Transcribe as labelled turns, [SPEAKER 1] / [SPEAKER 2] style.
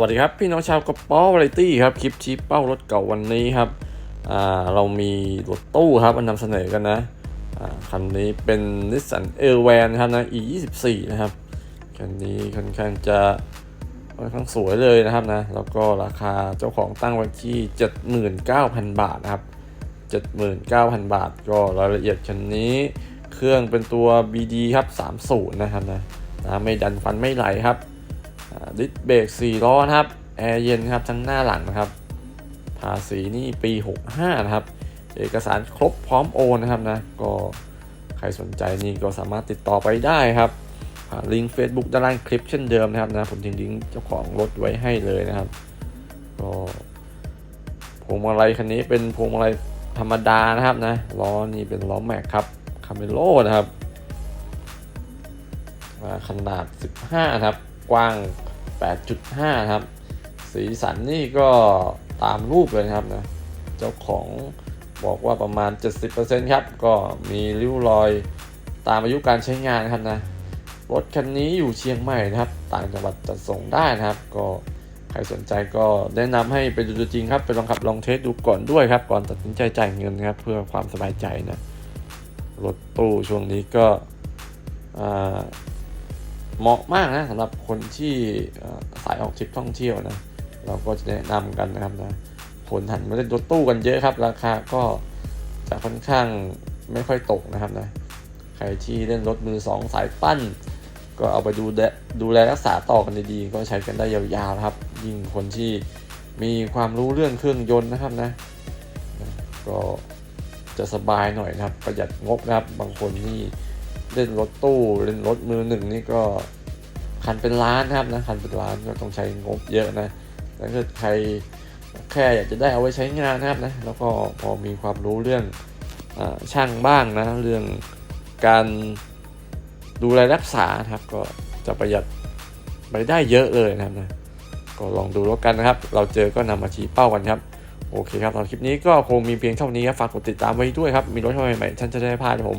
[SPEAKER 1] วัสดีครับ พี่น้องชาวกระป๋อวาไรตี้ครับ คลิปชี้เป้ารถเก่าวันนี้ครับอ่าเรามีรถตู้ครับมานำเสนอกันนะอ่าคันนี้เป็นนิสสันเอลแวนครับนะ e 2 4นะครับ คันนี้ค่อนข้างจะค่อนข้างสวยเลยนะครับนะ แล้วก็ราคาเจ้าของตั้งไว้ที่ 79,000 บาทนะครับ 79,000 บาท ก็รายละเอียดคันนี้เครื่องเป็นตัว BD ครับ30นะครับนะนะไม่ดันฟันไม่ไหลครับ ดิสเบรก4ล้อนะครับแอร์เย็นครับทั้งหน้าหลังนะครับ ภาษีนี่ปี 65 นะครับ เอกสารครบพร้อมโอนนะครับนะก็ใครสนใจนี่ก็สามารถติดต่อไปได้ครับลิงก์ Facebook ด้านล่างคลิปเช่นเดิมนะครับนะผมทิ้งลิงก์เจ้าของรถไว้ให้เลยนะครับ ก็พวงมาลัยคันนี้เป็นพวงมาลัยธรรมดานะครับนะล้อนี่เป็นล้อแม็กครับคาเมโลนะครับขนาด 15 นะครับ กว้าง 8.5 ครับ สีสันนี่ก็ตามรูปเลยครับนะ เจ้าของบอกว่าประมาณ 70%ครับ ก็มีริ้วรอยตามอายุการใช้งานครับนะ รถคันนี้อยู่เชียงใหม่นะครับ ต่างจังหวัดจัดส่งได้นะครับ ก็ใครสนใจก็แนะนำให้ไปดูจริงครับ ไปลองขับลองเทสดูก่อนด้วยครับ ก่อนตัดสินใจจ่ายเงินนะครับ เพื่อความสบายใจนะ รถตู้ช่วงนี้ก็อ่า เหมาะมากนะสำหรับคนที่สายออกทริปท่องเที่ยวนะเราก็จะแนะนำกันนะครับนะคนหันมาเล่นรถตู้กันเยอะครับ ราคาก็จะค่อนข้างไม่ค่อยตกนะครับนะใครที่เล่นรถมือสองสายปั้น ก็เอาไปดูแลดูแลรักษาต่อกันดีๆก็ใช้กันได้ยาวๆครับ ยิ่งคนที่มีความรู้เรื่องเครื่องยนต์นะครับนะนะก็จะสบายหน่อยนะครับ ประหยัดงบนะครับบางคนนี่ เล่นรถตู้เล่นรถมือหนึ่งนี่ก็คันเป็นล้านครับนะคันเป็นล้านก็ต้องใช้งบเยอะนะถ้าเกิดใครแค่อยากจะได้เอาไว้ใช้งานนะครับนะแล้วก็พอมีความรู้เรื่องอช่างบ้างนะเรื่องการดูแลรักษาครับ ก็จะประหยัดไปได้เยอะเลยนะครับนะก็ลองดูแล้วกันนะครับ เราเจอก็นำมาชี้เป้ากันครับโอเคครับสำหรับคลิปนี้ก็คงมีเพียงเท่านี้ครับฝากกดติดตามไว้ด้วยครับ มีรถใหม่ๆท่านจะได้พลาดผม